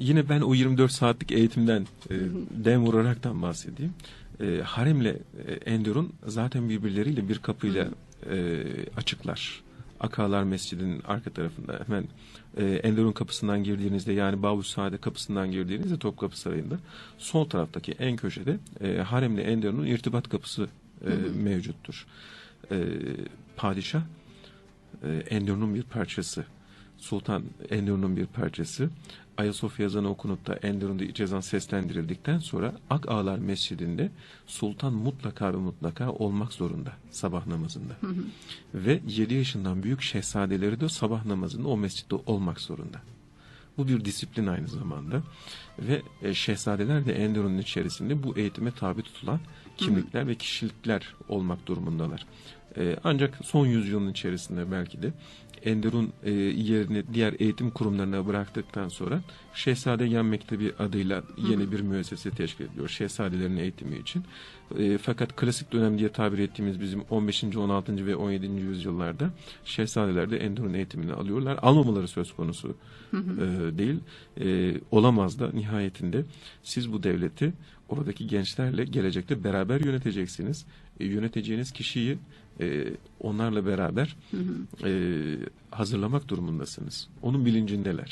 yine ben o 24 saatlik eğitimden e, dem vuraraktan bahsedeyim. E, haremle e, Enderun zaten birbirleriyle bir kapıyla e, açıklar. Akalar Mescidi'nin arka tarafında hemen e, Enderun kapısından girdiğinizde yani Babuş Saade kapısından girdiğinizde Topkapı Sarayı'nda sol taraftaki en köşede e, haremle Enderun'un irtibat kapısı e, mevcuttur. E, padişah e, Enderun'un bir parçası. Sultan Enderun'un bir parçası. Ayasofya ezanı okunup da Enderun'da iç ezan seslendirildikten sonra Ak Ağlar Mescidi'nde sultan mutlaka ve mutlaka olmak zorunda sabah namazında. Ve 7 yaşından büyük şehzadeleri de sabah namazında o mescitte olmak zorunda. Bu bir disiplin aynı zamanda. Ve e, şehzadeler de Enderun'un içerisinde bu eğitime tabi tutulan kimlikler ve kişilikler olmak durumundalar. E, ancak son yüzyılın içerisinde belki de Enderun e, yerini diğer eğitim kurumlarına bıraktıktan sonra Şehzade Yan Mektebi adıyla yeni bir müessese teşkil ediliyor şehzadelerin eğitimi için. E, fakat klasik dönem diye tabir ettiğimiz bizim 15. 16. ve 17. yüzyıllarda şehzadeler de Enderun eğitimini alıyorlar. Almamaları söz konusu e, değil. E, olamaz da nihayetinde siz bu devleti oradaki gençlerle gelecekte beraber yöneteceksiniz. E, yöneteceğiniz kişiyi e, onlarla beraber e, hazırlamak durumundasınız. Onun bilincindeler.